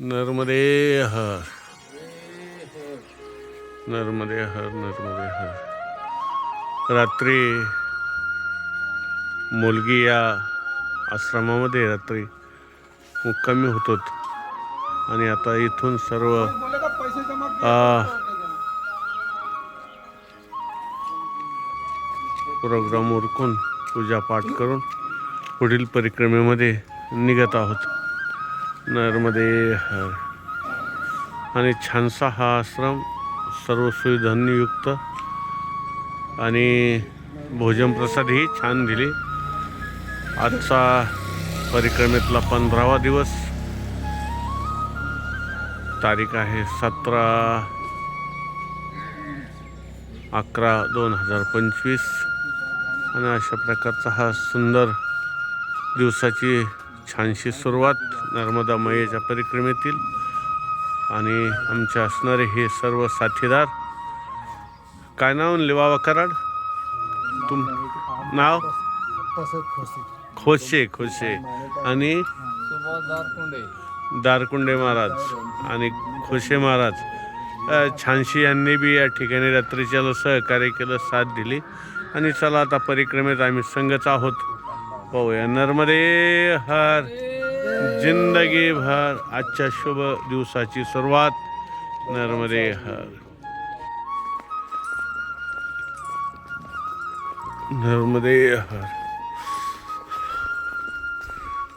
नर्मदे हर। नर्मदे हर नर्मदे हर। रात्री मुलगी या आश्रमामध्ये रात्री मुक्कामी होतो आणि आता इथून सर्व प्रोग्राम उरकून पूजापाठ करून पुढील परिक्रमेमध्ये निघत आहोत. नर्मदे हर। आणि छानसा हा आश्रम सर्व सुविधांनीयुक्त आणि भोजन प्रसादही छान दिले। आजचा परिक्रमेतला पंधरावा दिवस। तारीख आहे सतरा अकरा दोन हजार पंचवीस। आणि अशा प्रकारचा हा सुंदर दिवसाची छानशी सुरुवात नर्मदा मयेच्या परिक्रमेतील आणि आमचे असणारे हे सर्व साथीदार. काय नाव म्हणले कराड? तुम नाव? खोसे खोसे आणि दारकुंडे महाराज आणि खोसे महाराज. छानशी यांनी बी या ठिकाणी रात्रीच्याला सहकार्य केलं साथ दिली. आणि चला आता परिक्रमेत आम्ही संघच आहोत. पाहूया. नर्मदे हर जिंदगी भर. आजच्या शुभ दिवसाची सुरुवात नर्मदे हर. नर्मदे हर.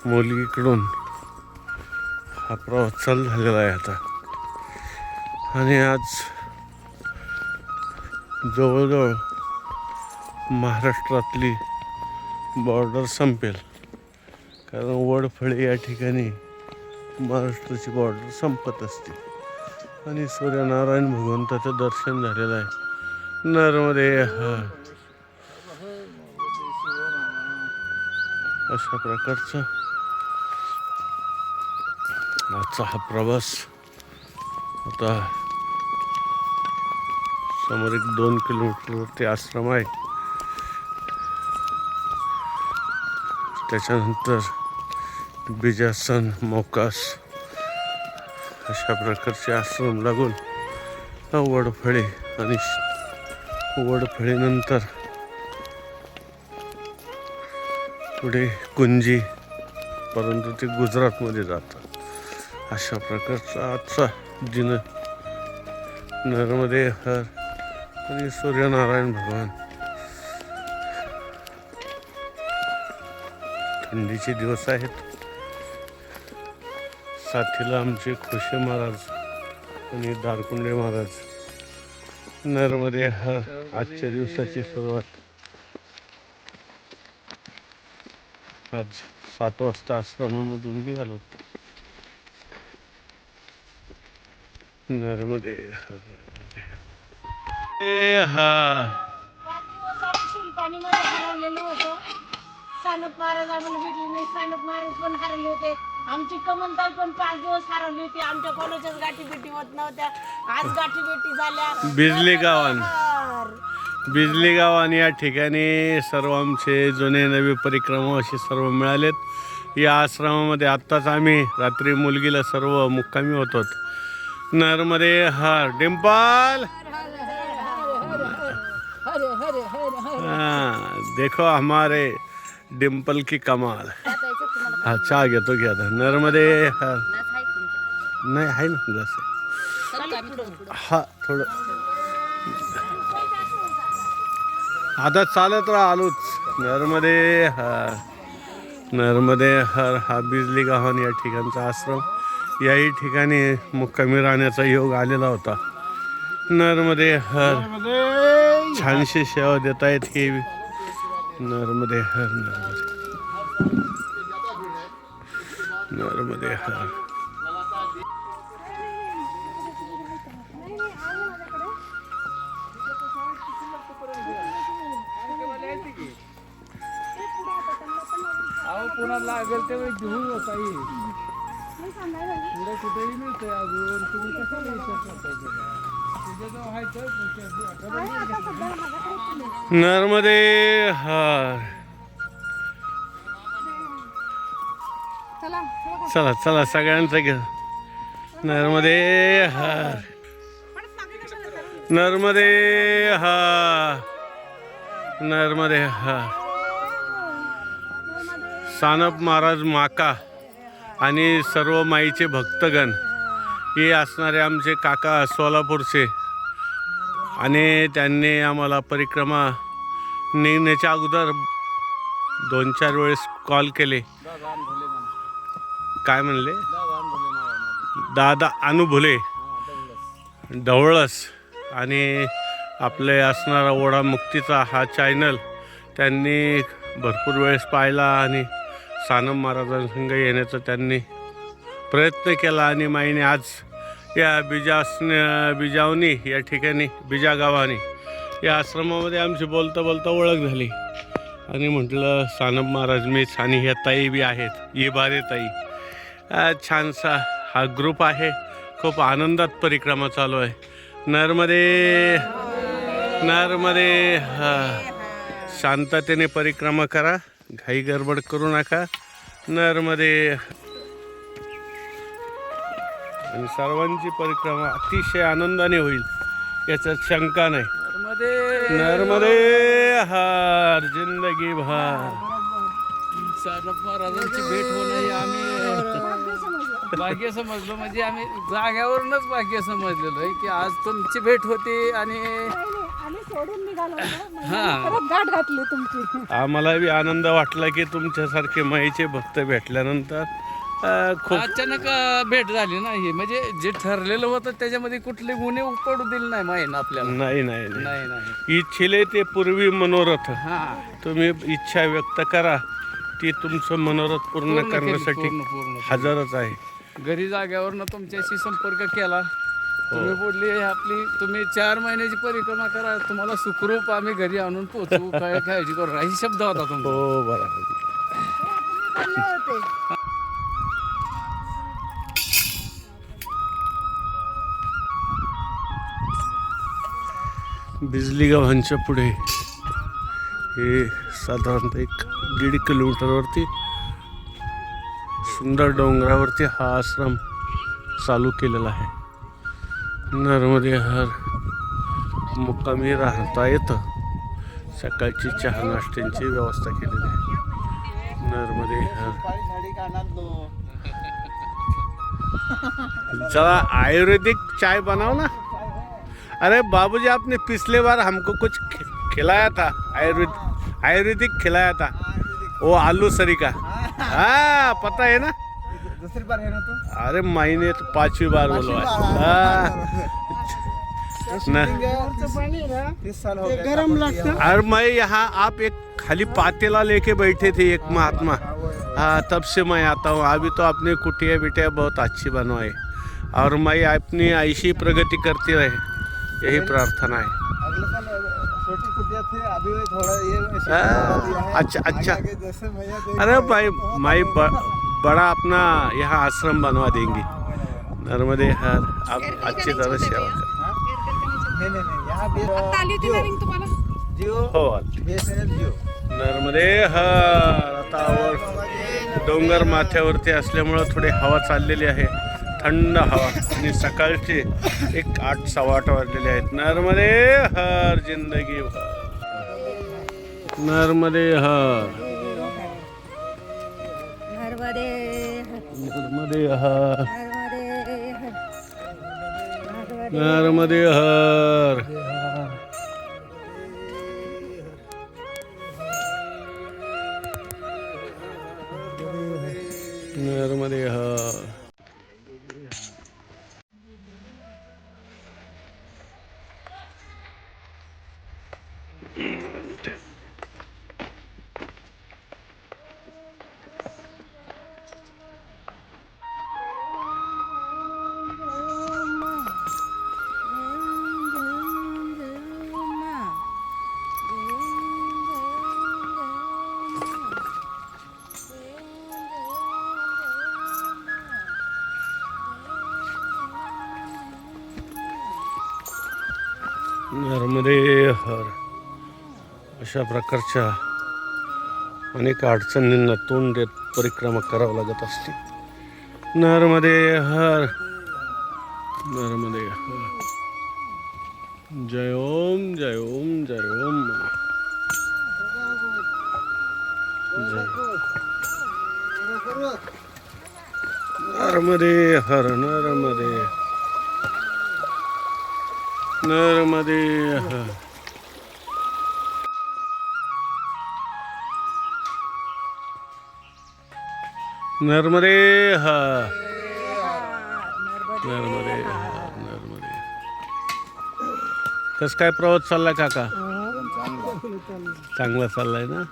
मुलगीकडून हा प्रवास चालू झालेला आहे आता. आणि आज जवळजवळ महाराष्ट्रातली बॉर्डर संपेल. कारण वडफळे या ठिकाणी महाराष्ट्राची बॉर्डर संपत असते. आणि सूर्यनारायण भगवंताचं दर्शन झालेलं आहे. नर्मदे अशा प्रकारचा आजचा हा प्रवास. आता समोर एक दोन किलोमीटरवरती आश्रम आहे. त्याच्यानंतर बीजासन मोकास अशा प्रकारचे आश्रम लागून वडफळे आणि वडफळीनंतर पुढे कुंजी परंतु ते गुजरातमध्ये जातात. अशा प्रकारचा आजचा दिन नर्मदे हर आणि सूर्यनारायण भगवान थंडीचे दिवस आहेत. साथीला आमचे खुशे महाराज आणि दारकुंडे महाराज नर्मदे हर आजच्या दिवसाची सुरुवात. आज सात वाजता आश्रमामधून निघालो. नर्मदे ए हा. पाणीमध्ये हरवलेलं होतं. सानप महाराज आम्हाला भेटले नाही सानप महाराज पण हरवले होते. आमची कमलताई पण पाच दिवस हरवली होती. आमच्या कॉलेजच गाठी भेटी होत नव्हत्या. आज गाठी भेटी झाल्या. बिजली गावान. बिजली गाव आणि या ठिकाणी सर्व आमचे जुने नवे परिक्रमा असे सर्व मिळालेत. या आश्रमामध्ये आत्ताच आम्ही रात्री मुलगीला सर्व मुक्कामी होतो नर्मदे हर. डिम्पल हाँ, देखो हमारे डिम्पल की कमाल. हा चहा घेतो की आता. नर्मदे हर नाही आहे ना जसे हा थोडं. आता चालत राहा आलोच. नर्मदे हर नर्मदे हर हा बिजली गावान या ठिकाणचा आश्रम. याही ठिकाणी मुक्कामी राहण्याचा योग आलेला होता. नर्मदे हर छानशी सेवा देत आहेत हे नर्मदे हर नर्मदे। नर्मदे हर। अहो पुन्हा लागेल त्यावेळी घेऊन होता येईल पुढे कुठेही मिळतंय अजून. तुम्ही कशाला विचार करताय नर्मदे हर. चला चला सगळ्यांचं घे. नर्मदे हर. नर्मदे हा नर्मदे हा सानप महाराज माका आणि सर्व माईचे भक्तगण हे असणारे आमचे काका सोलापूरचे. आणि त्यांनी आम्हाला परिक्रमा निघण्याच्या अगोदर दोन चार वेळेस कॉल केले. काय म्हणले? दादा अनुभुले ढवळस. आणि आपले असणारा ओढा मुक्तीचा हा चॅनल त्यांनी भरपूर वेळेस पाहिला आणि सानम महाराजांसंग येण्याचा त्यांनी प्रयत्न केला आणि माईने आज या बिजास बिजावणी या ठिकाणी बिजा गावाने. या आश्रमामध्ये आमची बोलता बोलता ओळख झाली. आणि म्हटलं सानब महाराज मीच आणि ह्या ताई बी आहेत. ये बारे ताई. छानसा हा ग्रुप आहे. खूप आनंदात परिक्रमा चालू आहे. नरमध्ये नरमध्ये हा. शांततेने परिक्रमा करा. घाई गडबड करू नका. नरमध्ये आणि सर्वांची परिक्रमा अतिशय आनंदाने होईल याच्यात शंका नाही. मध्ये नर्मदे हार जिंदगी भर. महाराजांची भेट होणं हे आम्ही. भाग्य समजलो म्हणजे आम्ही जाग्यावरूनच भाग्य समजलेलो आहे की आज तुमची भेट होती आणि हा. आम्हाला बी आनंद वाटला की तुमच्यासारखे माईचे भक्त भेटल्यानंतर अं, खूप. अचानक अं, भेट झाली ना ही. म्हणजे जे ठरलेलं होतं त्याच्यामध्ये कुठले गुन्हे पडू दिले नाही माहीत आपल्याला. नाही नाही नाही. नाही नाही. इच्छिले ते पूर्वी मनोरथ. हा. तुम्ही इच्छा व्यक्त करा. ती तुमचं मनोरथ पूर्ण पूर्ण केली, करण्यासाठी पूर्ण पूर्ण हजरच आहे. घरी जाग्यावरनं तुमच्याशी संपर्क केला. तुम्ही बोलली आपली तुम्ही चार महिन्याची परिक्रमा करा. तुम्हाला सुखरूप आम्ही घरी आणून पोहोचू. काय काळजी करू नका. ही शब्द होता तुमचा. हो बरोबर. बिजलीगावांच्या बिजली गावांच्या पुढे. हे साधारणतः एक दीड किलोमीटरवरती सुंदर डोंगरावरती हा आश्रम चालू केलेला आहे. नर्मदे हर मुक्कामी राहता येतं. सकाळची चहा नाश्त्यांची व्यवस्था केलेली आहे. नर्मदे हर. जरा आयुर्वेदिक चाय बनाओ ना. अरे बाबूजी आपने पिछले बार हमको कुछ खिलाया था आयुर्वेद आयुर्वेदिक खिलाया था वो आलू सरी का। हाँ पता है ना? दूसरी बार है ना तू? अरे महीने तो पांचवी बार बोलो हाँ। न। तीस साल गरम लागतं और मैं यहाँ आप एक खाली पातेला लेके बैठे थे एक महात्मा। हाँ तब से मैं आता हूँ। अभी तो अपनी कुटिया बिटिया बहुत अच्छी बनवाई। और मैं अपनी ऐसी प्रगति करती रहे। यही प्रार्थना है। अगले साल छोटी कुटिया थे अभी थोड़ा ये ऐसे बढ़ा दिया। अच्छा, अच्छा। अरे भाई हैं, मैं ब, बड़ा अपना यहाँ आश्रम बनवा देंगे। नर्मदे हर आप अच्छी तरह सेवा कर। हाँ? हो नर्मदे हर आता डोंगर माथ्यावरती असल्यामुळं थोडी हवा चाललेली आहे. थंड हवा. आणि सकाळचे एक आठ सव्वा आठ वाजलेले आहेत. नर्मदे हर जिंदगी भर. नर्मदे हर. नर्मदे हर. नर्मदे हर. नर्मदे हर अशा प्रकारच्या अनेक अडचणींना तोंड देत परिक्रमा करावं लागत असते. नर्मदे हर नर्मदे हर. जय ओम जय ओम जय ओम. नर्मदे हर नर्मदे नर्मदे नर्मदे हा नर्मदे हर नर्मदे कस काय प्रवास चाललाय काका? चांगला चाललाय ना?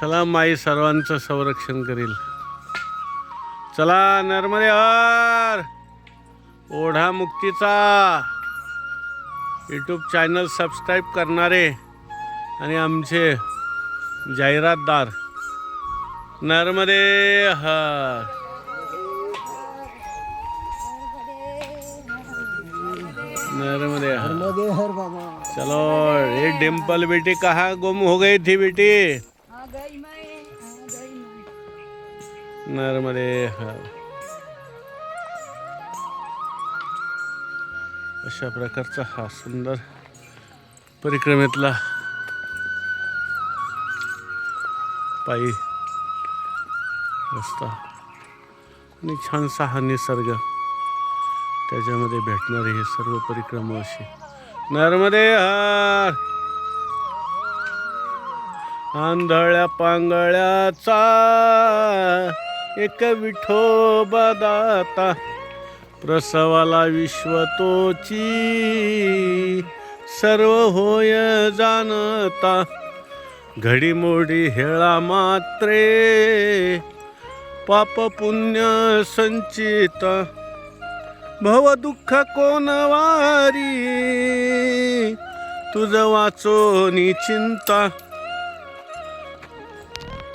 चला माई सर्वांचं संरक्षण करील. चला नर्मदे हर। ओढा मुक्तीचा. यूट्यूब चॅनल सबस्क्राईब करणारे आणि आमचे जाहिरातदार नर्मदे हर. नर्मदे हर. बाबा. चलो ये डिम्पल बेटी कहाँ गुम हो गई थी बेटी? आ गई मैं आ गई मैं। नर्मदे हर. अशा प्रकारचा हा सुंदर परिक्रमेतला पायी रस्ता आणि छानसा हा निसर्ग त्याच्यामध्ये भेटणारे हे सर्व परिक्रमा अशी नर्मदे आंधळ्या पांगळ्याचा एक विठोबा दाता. प्रसवाला विश्वतोची. सर्व होय जाणता. घडीमोडी हेळा मात्रे. पाप पुण्य संचित. भव दुःख कोण वारी. तुझ वाचो चिंता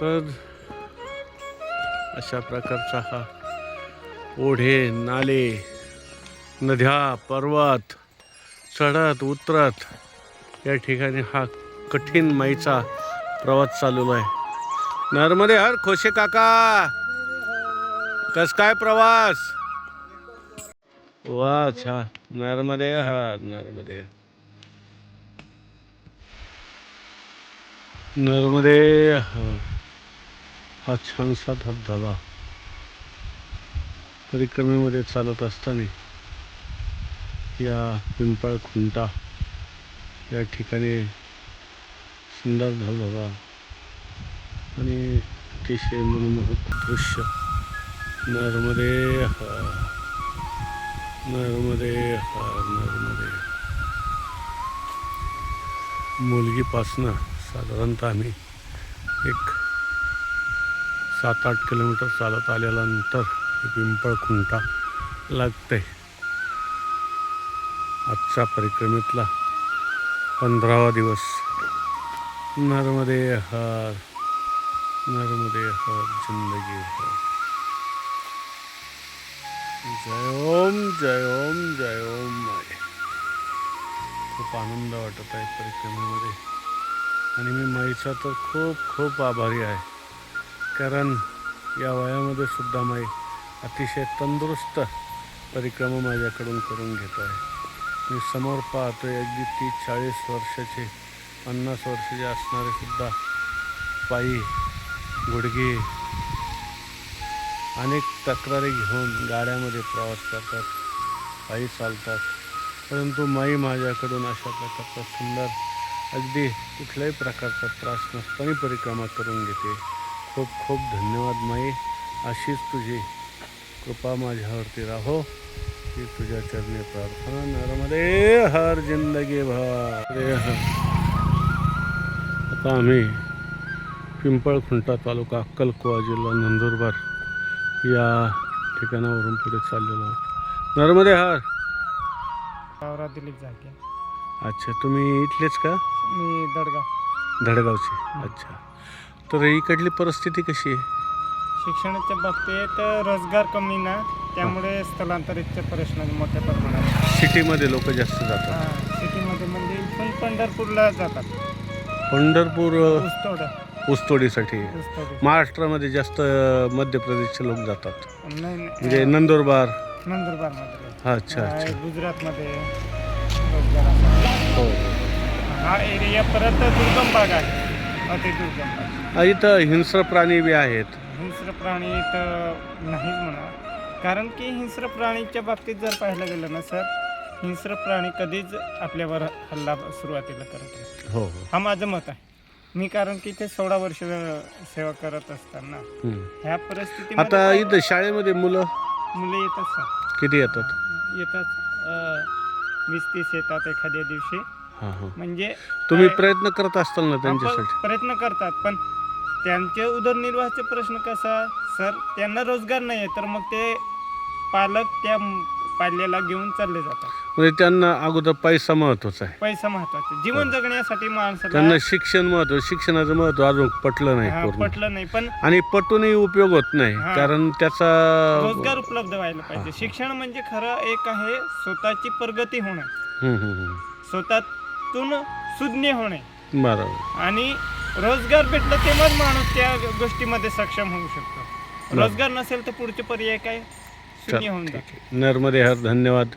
तर अशा प्रकारचा हा ओढे नाले नद्या पर्वत चढत उतरत. या ठिकाणी हा कठीण माईचा प्रवास चालू आहे. नर्मदे हर खोशे काका. कस काय प्रवास? वा अच्छा नर्मदे हर नर्मदे. नर्मदे हा छानसा धबधबा परिक्रमेमध्ये चालत असताना या पिंपळ खुंटा या ठिकाणी सुंदर धबधबा आणि अतिशय मनमोहक दृश्य. नर्मदे हर नर्मदे हर नर्मदे. मुलगीपासनं साधारणतः आम्ही एक सात आठ किलोमीटर चालत आल्यानंतर पिंपळ खुंटा लागते. आजच्या परिक्रमेतला पंधरावा दिवस. नर्मदे हर नर्मदे हर जिंदगी हर. जय ओम जय ओम जय ओम माय. खूप आनंद वाटत आहे परिक्रमेमध्ये. आणि मी माईचा तर खूप खूप आभारी आहे. कारण या वयामध्ये सुद्धा माई अतिशय तंदुरुस्त परिक्रमा माझ्याकडून करून घेत आहे. मी समोर पाहतोय अगदी तीस चाळीस वर्षाचे पन्नास वर्षाचे असणारे सुद्धा पायी गुडघे अनेक तक्रारी घेऊन गाड्यामध्ये प्रवास करतात पायी चालतात. परंतु माई माझ्याकडून अशा प्रकारचा सुंदर अगदी कुठल्याही प्रकारचा त्रास नसताना परिक्रमा करून घेते. खूप खूप धन्यवाद माई. अशीच तुझी कृपा माझ्यावरती राहो ही तुझ्या चरणी प्रार्थना नर्मदे हर जिंदगी भर. आता आम्ही पिंपळखुंटा तालुका अक्कलकुवा जिल्हा नंदुरबार या ठिकाणावरून पुढे चाललेलो आहोत. नर्मदे हर. गावरा दिलीप जागे अच्छा तुम्ही इथलेच का? मी दडगाव. धडगावचे अच्छा. तर इकडली परिस्थिती कशी आहे? शिक्षणाच्या बाबतीत रोजगार कमी ना त्यामुळे स्थलांतरितचे प्रश्न मोठ्या प्रमाणात. सिटीमध्ये लोक जास्त जातात. सिटीमध्ये म्हणजे पण पंढरपूरला जातात. पंढरपूर ऊसतोड. ऊसतोडीसाठी. ऊसतोडी. महाराष्ट्रामध्ये जास्त मध्य प्रदेशचे लोक जातात. नाही म्हणजे नंदुरबार. नंदुरबारमध्ये. अच्छा अच्छा. गुजरातमध्ये रोजगार असा. हो. हा एरिया परत दुर्गम भाग आहे. अति दुर्गम भाग. हा, इथं हिंस्र प्राणी बी आहेत. हिंस्र प्राणी तर नाहीच म्हणा. कारण की हिंस्र प्राणीच्या बाबतीत जर पाहायला गेलं ना सर हिंस्र प्राणी कधीच आपल्यावर हल्ला सुरुवातीला करत नाही हो हो. हा माझं मत आहे. मी कारण की ते सोळा वर्ष सेवा करत असताना हम्म. ह्या परिस्थितीमध्ये आता इथं शाळेमध्ये मुलं? मुलं येतात सर. किती येतात? येतात अं, वीस तीस येतात एखाद्या दिवशी. हां हां. म्हणजे तुम्ही काय- प्रयत्न करत असताल ना आपण त्यांच्यासाठी? प्रयत्न करतात पण त्यांचे उदरनिर्वाहाचे प्रश्न कसा? सर त्यांना रोजगार नाही आहे तर मग ते पालक त्या पाल्याला घेऊन चालले जातात. म्हणजे त्यांना अगोदर पैसा महत्त्वाचा आहे. पैसा महत्त्वाचा जीवन जगण्यासाठी माणसाला त्यांना शिक्षण महत्त्व शिक्षणाचं महत्त्व अजून पटलं नाही हा, पूर्ण. पटलं नाही पण आणि पटूनही उपयोग होत नाही हा. कारण त्याचा रोजगार उपलब्ध व्हायला पाहिजे. शिक्षण म्हणजे खरं एक आहे स्वतःची प्रगती होणे. हम्म, हम्म, हम्म. स्वतःतून सुज्ञ होणे. बरोबर. आणि रोजगार भेटला तेव्हाच माणूस त्या गोष्टीमध्ये सक्षम होऊ शकतो. रोजगार नसेल तर पुढचे पर्याय काय? शून्य होऊन ठीक जाते. आहे. नर्मदे हर धन्यवाद.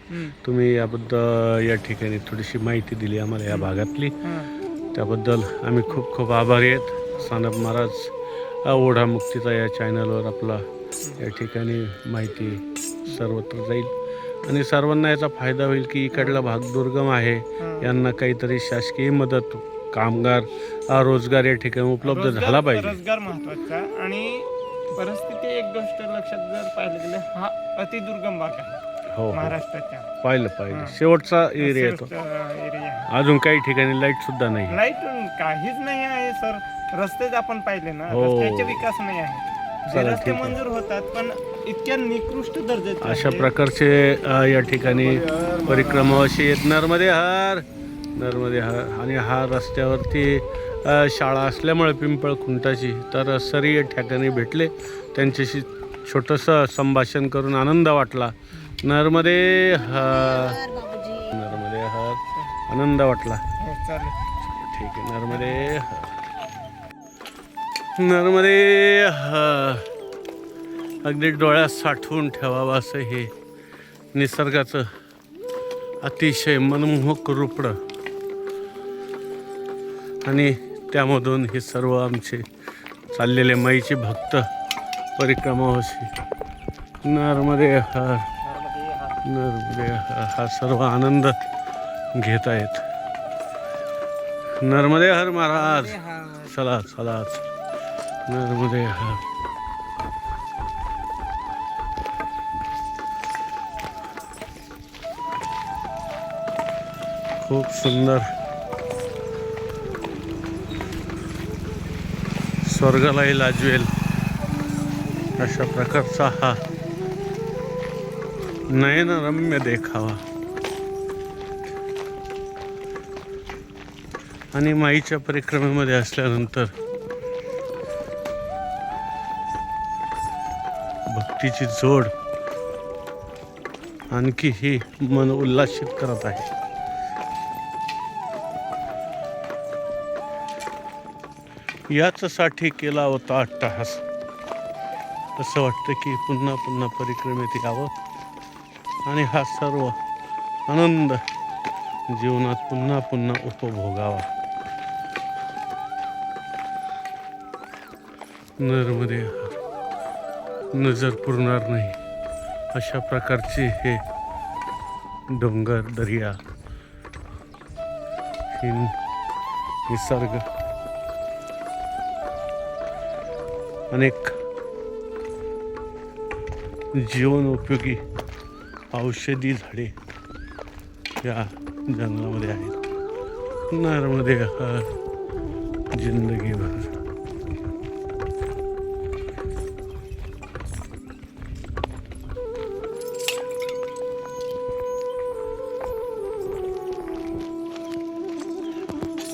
तुम्ही याबद्दल या ठिकाणी थोडीशी माहिती दिली आम्हाला या भागातली. त्याबद्दल आम्ही खूप खूप आभारी आहेत. सानप महाराज ओढा मुक्तीचा या चॅनलवर आपला या ठिकाणी माहिती सर्वत्र जाईल. आणि सर्वांना याचा फायदा होईल की इकडला भाग दुर्गम आहे. यांना काहीतरी शासकीय मदत कामगार रोजगार या ठिकाणी उपलब्ध झाला पाहिजे. रोजगार महत्त्वाचा आणि परिस्थिती एक गोष्ट लक्षात जर पाहिलं गेलं हा अतिदुर्गम भाग आहे हो हो. महाराष्ट्राच्या. पाहिलं पाहिलं. शेवटचा एरिया येतो. एरिया अजून काही ठिकाणी लाइट सुद्धा नाही लाइट काहीच नाही आहे सर. रस्तेच आपण पाहिले ना हो. रस्त्याचे विकास नाही आहे. जे चला, रस्ते ठीक आहे. मंजूर होतात पण इतक्या निकृष्ट दर्जाचे अशा आहेत. प्रकारचे अ, या ठिकाणी परिक्रमा अशी आहेत. नर्मदे हार. नर्मदे हार. आणि हा रस्त्यावरती शाळा असल्यामुळे पिंपळ खुंटाची तर सरी या ठिकाणी भेटले. त्यांच्याशी छोटंसं संभाषण करून आनंद वाटला. नर्मदे हार. नर्मदे हार. आनंद वाटला. ठीक आहे नर्मदे ह नर्मदे हार. अगदी डोळ्यात साठवून ठेवावं असं हे निसर्गाचं अतिशय मनमोहक रूपडं. आणि त्यामधून हे सर्व आमचे चाललेले माईचे भक्त परिक्रमा नर्मदे हर नर्मदे हर हा सर्व आनंद घेत आहेत. नर्मदे हर महाराज चला चला. नर्मदे हर. खूप सुंदर स्वर्गालाही लाजवेल. अशा प्रकारचा हा नयनरम्य देखावा. आणि माईच्या परिक्रमेमध्ये असल्यानंतर भक्तीची जोड आणखी ही मन उल्हासित करत आहे. याचसाठी केला होता अट्टहास. असं वाटतं की पुन्हा पुन्हा परिक्रमेत यावं. आणि हा सर्व आनंद जीवनात पुन्हा पुन्हा उपभोगावा. नर्मदे नजर पुरणार नाही. अशा प्रकारचे हे डोंगर दर्या निसर्ग अनेक जीवन उपयोगी औषधी झाडे या जंगलामध्ये आहेत. नर्मदे जिंदगी जिंदगीभर.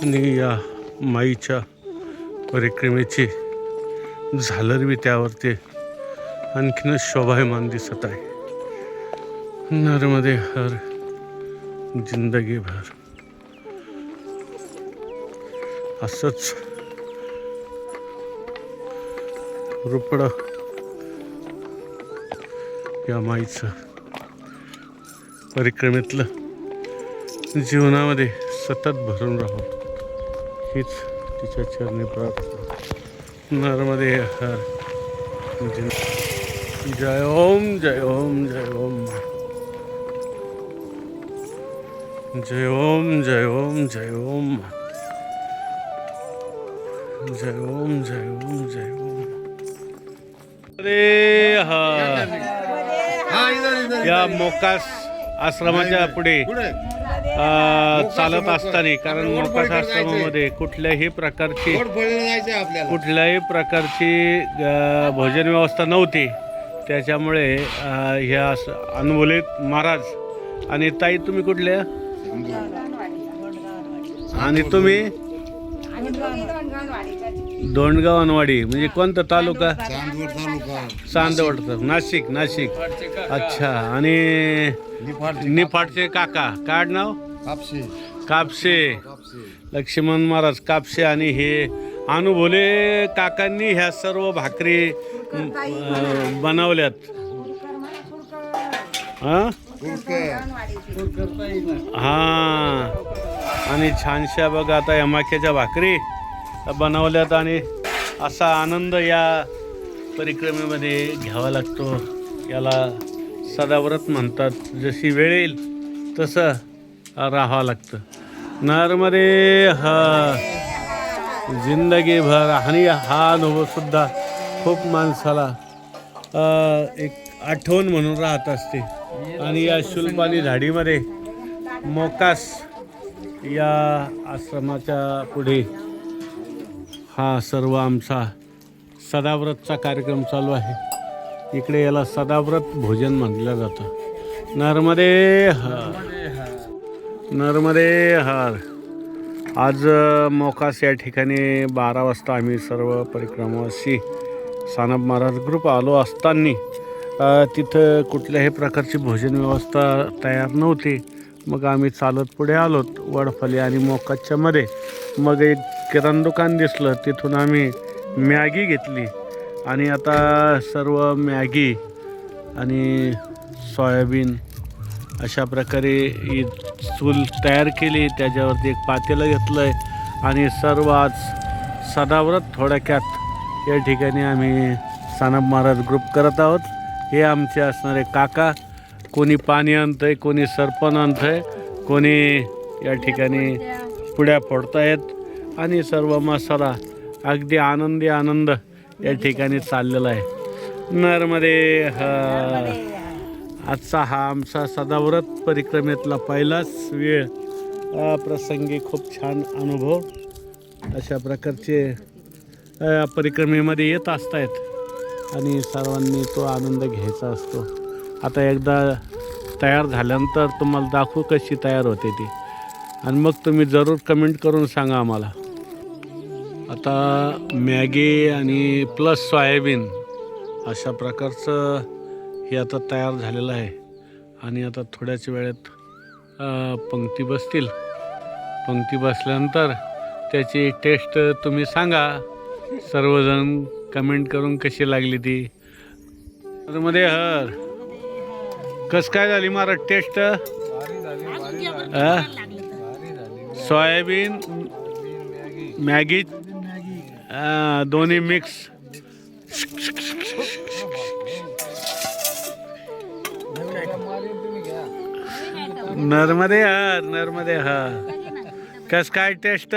आणि या माईच्या परिक्रमेची झालर बी त्यावरती आणखीनच शोभायमान दिसत आहे. नर्मदे हर जिंदगी भर. असंच रुपड या माईचं परिक्रमेतलं जीवनामध्ये सतत भरून राहू. हीच तिच्या चरणी प्रार्थना. नर्मदे हर। जय- जय ओम जय ओम। जय ओम जय ओम जय ओम। जय ओम जय ओम जय ओम। जय ओम अरे हा या मोकास आश्रमाच्या पुढे। चालत असताना कारण आश्रमामध्ये कुठल्याही प्रकारची कुठल्याही प्रकारची भोजन व्यवस्था नव्हती. त्याच्यामुळे ह्या अस- अनबोलित महाराज आणि ताई तुम्ही कुठल्या आणि तुम्ही? दोंडगाव अनवाडी म्हणजे कोणता तालुका? चांदवड तालुका. चांदवड नाशिक. नाशिक अच्छा आणि निफाड निफाडचे काका. काय नाव? कापसे. कापसे. लक्ष्मण महाराज कापसे आणि हे अनुभोले काकांनी ह्या सर्व भाकरी अं, बनवल्यात. हा? हा. आणि छानशा बघा आता या माक्याच्या भाकरी. बनवल्यात आणि असा आनंद या परिक्रमेमध्ये घ्यावा लागतो. याला सदाव्रत म्हणतात. जशी वेळ येईल तसं राहावं लागतं. नरमध्ये हा. जिंदगीभर आणि हा अनुभवसुद्धा खूप माणसाला एक आठवण म्हणून राहत असते. आणि या शुल्पानी झाडीमध्ये मोकास या आश्रमाच्या पुढे हा सर्व आमचा सदाव्रतचा कार्यक्रम चालू आहे. इकडे याला सदाव्रत भोजन म्हटलं जातं. नर्मदे हर. नर्मदे हार. आज मोकास या ठिकाणी बारा वाजता आम्ही सर्व परिक्रमावासी सानप महाराज ग्रुप आलो असताना तिथं कुठल्याही प्रकारची भोजन व्यवस्था तयार नव्हती. मग आम्ही चालत पुढे आलोत वडफली आणि मोकाच्या मध्ये. मग एक किराणा दुकान दिसलं तिथून आम्ही मॅगी घेतली. आणि आता सर्व मॅगी आणि सोयाबीन अशा प्रकारे ही चूल तयार केली. त्याच्यावरती एक पातेलं घेतलं आहे आणि सर्व आज सदाव्रत थोडक्यात या ठिकाणी आम्ही सानप महाराज ग्रुप करत आहोत. हे आमचे असणारे काका. कोणी पाणी आणतं आहे कोणी सरपण आणतं आहे कोणी या ठिकाणी पुड्या फोडतायत. आणि सर्व मसाला अगदी आनंदी आनंद या ठिकाणी चाललेला आहे. नरमध्ये हा. आजचा हा आमचा सदाव्रत परिक्रमेतला पहिलाच वेळ. प्रसंगी खूप छान अनुभव. अशा प्रकारचे परिक्रमेमध्ये येत असतायत. आणि सर्वांनी तो आनंद घ्यायचा असतो. आता एकदा तयार झाल्यानंतर तुम्हाला दाखवू कशी तयार होते ती. आणि मग तुम्ही जरूर कमेंट करून सांगा आम्हाला. आता मॅगी आणि प्लस सोयाबीन अशा प्रकारचं हे आता तयार झालेलं आहे. आणि आता थोड्याच वेळेत पंक्ती बसतील. पंक्ती बसल्यानंतर त्याची टेस्ट तुम्ही सांगा. सर्वजण कमेंट करून कशी लागली ती. मध्ये हर. कस काय झाली मारा टेस्ट? सोयाबीन मॅगी दोन्ही मिक्स नर्मदे हर नर्मदे हर कस काय टेस्ट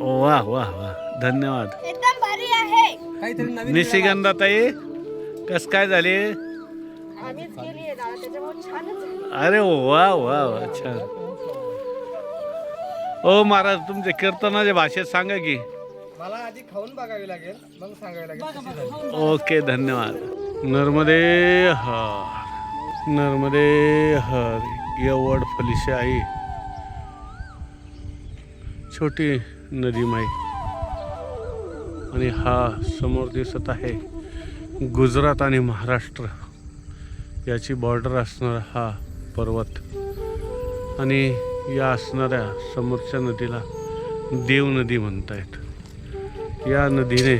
वा वा वा. धन्यवाद. निशिगंधा ताई कस काय झाले? अरे वा वा वा छान. ओ महाराज तुमच्या कीर्तनाच्या भाषेत सांगा की. मला आधी खाऊन बघावी लागेल मग सांगावी लागेल ओके धन्यवाद. नर्मदे हर नर्मदे हर यवड फलिशे आई. छोटी नदी माई. आणि हा समोर दिसत आहे गुजरात आणि महाराष्ट्र. याची बॉर्डर असणारा हा पर्वत. आणि या असणाऱ्या समोरच्या नदीला देव नदी म्हणतायत. या नदीने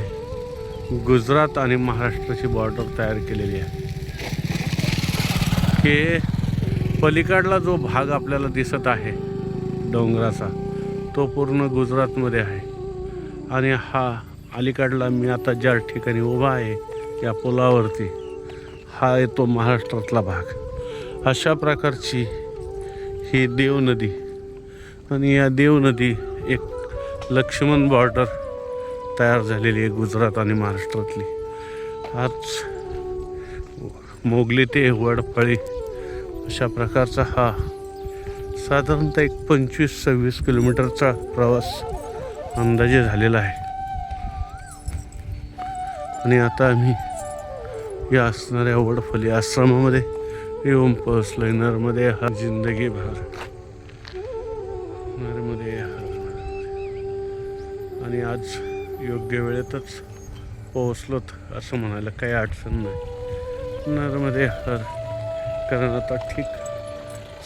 गुजरात आणि महाराष्ट्राची बॉर्डर तयार केलेली आहे. की पलीकडला जो भाग आपल्याला दिसत आहे डोंगराचा तो पूर्ण गुजरातमध्ये आहे. आणि हा अलीकडला मी आता ज्या ठिकाणी उभा आहे या पुलावरती हा येतो महाराष्ट्रातला भाग. अशा प्रकारची ही देव नदी. आणि या देव नदी एक लक्ष्मण बॉर्डर तयार झालेली आहे गुजरात आणि महाराष्ट्रातली. आज मोगली ते वडफळी अशा प्रकारचा हा साधारणतः एक पंचवीस सव्वीस किलोमीटरचा प्रवास अंदाजे झालेला आहे. आणि आता आम्ही या असणाऱ्या वडफली आश्रमामध्ये येऊन पोहोचलोय नर्मदे हर जिंदगी भर. नर्मदे हर आणि आज योग्य वेळेतच पोहोचलोत असं म्हणायला काही अडचण नाही. नर्मदे हर कारण आता ठीक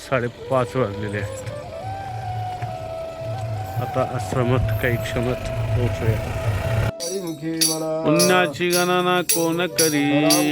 साडेपाच वाजलेले आहेत. आता आश्रमात काही क्षणात पोहोचूया. पुण्याची गणना कोण करी?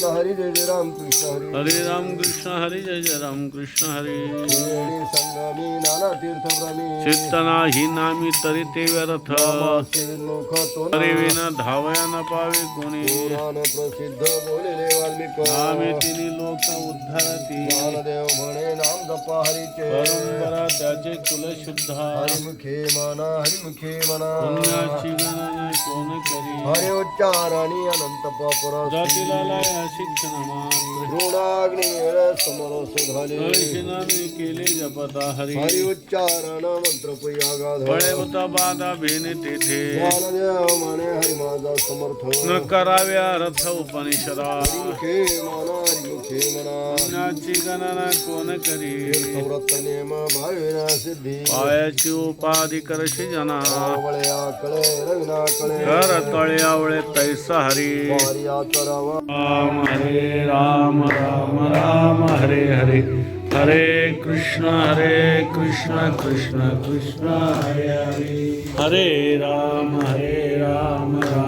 रामकृष्ण हरी जय जय रामकृष्ण हरी. हरे रामकृष्ण हरी जय जय रामकृष्ण हरी। त्रिवेणी संगमी नाना तीर्थभ्रमी चित्तना ही नामी तरी ते व्यर्थ। तरी विना धावया न पावे कोणी। प्रसिद्ध बोलिले वाल्मिक. नामे तिने लोक उद्धारती। ज्ञानदेव म्हणे नाम जपा हरीचे. परंपरा त्याचे कुल शुद्ध हरिमुखे हरिमुखे म्हणा पुण्याची गणना कोण करी? हरि उच्चाराणी अनंत पापरस. जातीला केले जपता हरी. हरि उच्चारण मंत्र होता बाधा भेने तेथे. ज्ञानदेव म्हणे हरि माझा समर्थ. न कराव्या रथ उपनिषदा. हरिमुखे म्हणा पुण्याची गणना कोण करी व्रत नेम भाविना सिद्धी पायाची उपाधी करशी जना आवळया कळे रविना कळे कर तळे आवळे तैसा हरी करावा राम हरे राम राम राम हरे हरे हरे कृष्ण हरे कृष्ण कृष्ण कृष्ण हरे हरे हरे राम हरे राम राम